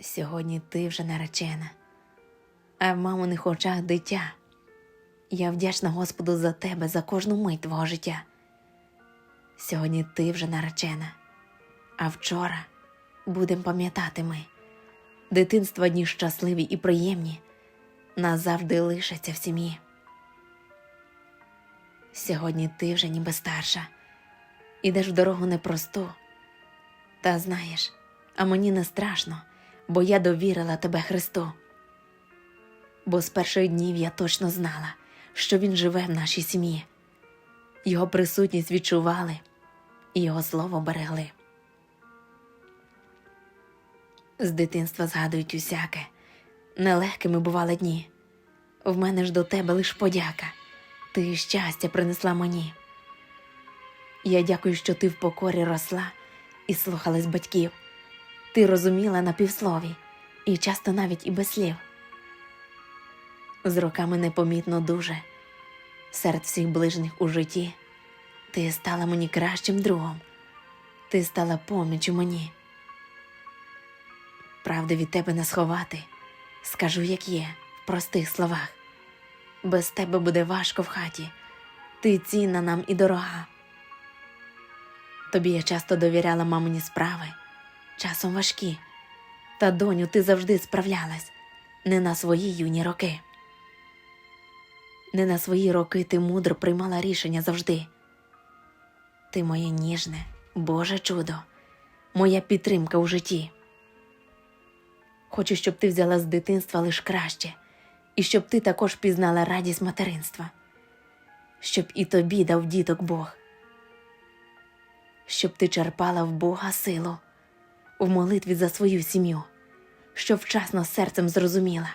Сьогодні ти вже наречена, а в маминих очах дитя. Я вдячна Господу за тебе, за кожну мить твого життя. Сьогодні ти вже наречена, а вчора будем пам'ятати ми. Дитинства дні щасливі і приємні назавжди лишаться в сім'ї. Сьогодні ти вже ніби старша, ідеш в дорогу непросту. Та знаєш, а мені не страшно, бо я довірила тебе Христу. Бо з перших днів я точно знала, що Він живе в нашій сім'ї. Його присутність відчували і його слово берегли. З дитинства згадують усяке, нелегкими бували дні. В мене ж до тебе лиш подяка, ти щастя принесла мені. Я дякую, що ти в покорі росла і слухалась батьків. Ти розуміла на півслові, і часто навіть і без слів. З роками непомітно дуже, серед всіх ближніх у житті, ти стала мені кращим другом, ти стала помічю мені. Правди від тебе не сховати, скажу, як є, в простих словах. Без тебе буде важко в хаті, ти цінна нам і дорога. Тобі я часто довіряла мамині справи, часом важкі. Та доню, ти завжди справлялась не на свої юні роки. Не на свої роки ти мудро приймала рішення завжди. Ти моє ніжне, Боже чудо, моя підтримка у житті. Хочу, щоб ти взяла з дитинства лиш краще, і щоб ти також пізнала радість материнства, щоб і тобі дав діток Бог щоб ти черпала в Бога силу, в молитві за свою сім'ю, щоб вчасно серцем зрозуміла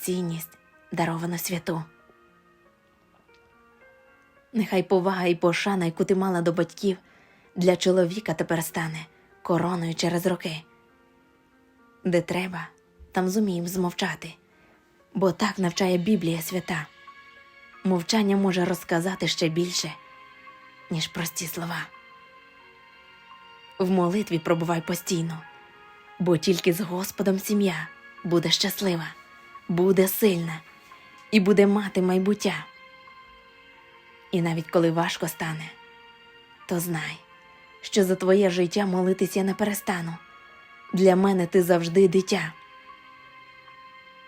цінність дарована святу. Нехай повага і пошана, яку ти мала до батьків, для чоловіка тепер стане короною через роки. Де треба, там зумієм змовчати, бо так навчає Біблія свята. Мовчання може розказати ще більше, ніж прості слова. В молитві пробувай постійно, бо тільки з Господом сім'я буде щаслива, буде сильна і буде мати майбуття. І навіть коли важко стане, то знай, що за твоє життя молитись я не перестану. Для мене ти завжди дитя.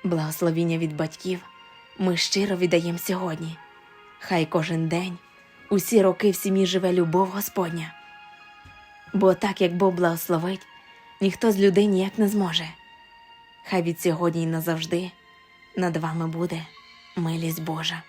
Благословіння від батьків ми щиро віддаємо сьогодні. Хай кожен день, усі роки в сім'ї живе любов Господня. Бо так як Бог благословить, ніхто з людей ніяк не зможе. Хай від сьогодні й назавжди над вами буде милість Божа.